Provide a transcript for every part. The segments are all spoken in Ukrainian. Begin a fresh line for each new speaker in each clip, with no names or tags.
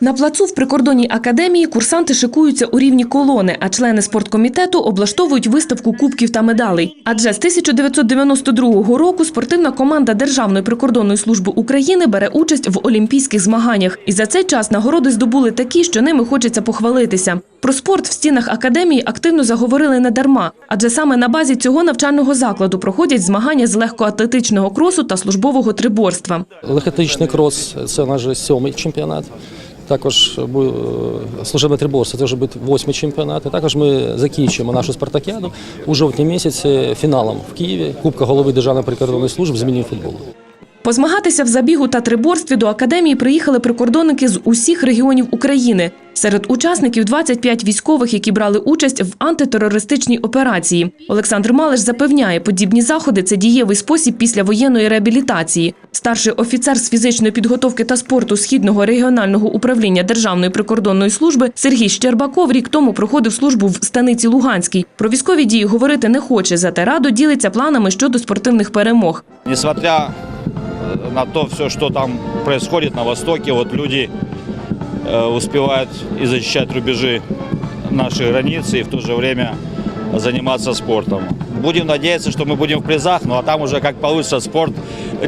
На плацу в прикордонній академії курсанти шикуються у рівні колони, а члени спорткомітету облаштовують виставку кубків та медалей. Адже з 1992 року спортивна команда Державної прикордонної служби України бере участь в олімпійських змаганнях. І за цей час нагороди здобули такі, що ними хочеться похвалитися. Про спорт в стінах академії активно заговорили не дарма, адже саме на базі цього навчального закладу проходять змагання з легкоатлетичного кросу та службового триборства.
Легкоатлетичний крос це наш сьомий чемпіонат. Також служебний трибор це вже буде восьмий чемпіонат. І також ми закінчуємо нашу спартакіаду у жовтні місяці фіналом в Києві Кубка голови Державної прикордонної служби з міні-футболу.
Позмагатися в забігу та триборстві до академії приїхали прикордонники з усіх регіонів України. Серед учасників 25 військових, які брали участь в антитерористичній операції. Олександр Малиш запевняє, подібні заходи це дієвий спосіб післявоєнної реабілітації. Старший офіцер з фізичної підготовки та спорту східного регіонального управління Державної прикордонної служби Сергій Щербаков рік тому проходив службу в станиці Луганській. Про військові дії говорити не хоче, зате радо ділиться планами щодо спортивних перемог.
Несмотря на то все, что там происходит на Востоке, вот люди э, успевают и защищать рубежи нашей границы и в то же время заниматься спортом. Будем надеяться, что мы будем в призах, ну а там уже как получится спорт.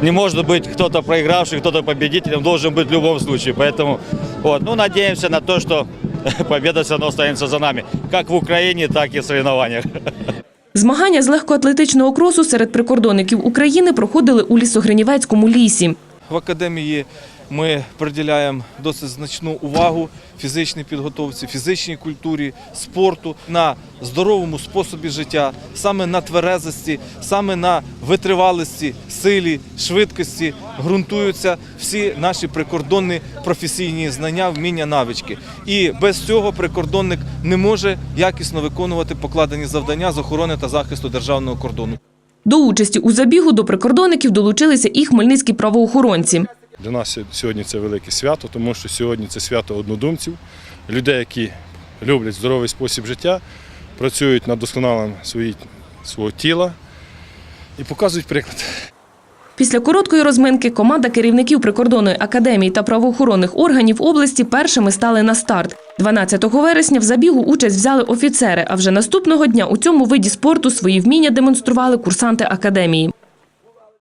Не может быть кто-то проигравший, кто-то победителем, должен быть в любом случае. Поэтому вот, ну, надеемся на то, что победа все равно останется за нами. Как в Украине, так и в соревнованиях.
Змагання з легкоатлетичного кросу серед прикордонників України проходили у Лісогринівецькому лісі.
В академії ми приділяємо досить значну увагу фізичній підготовці, фізичній культурі, спорту, на здоровому способі життя, саме на тверезості, саме на витривалості, силі, швидкості ґрунтуються всі наші прикордонні професійні знання, вміння, навички. І без цього прикордонник не може якісно виконувати покладені завдання з охорони та захисту державного кордону.
До участі у забігу до прикордонників долучилися і хмельницькі правоохоронці.
Для нас сьогодні це велике свято, тому що сьогодні це свято однодумців, людей, які люблять здоровий спосіб життя, працюють над досконаленням свої, свого тіла і показують приклад.
Після короткої розминки команда керівників прикордонної академії та правоохоронних органів області першими стали на старт. 12 вересня в забігу участь взяли офіцери, а вже наступного дня у цьому виді спорту свої вміння демонстрували курсанти академії.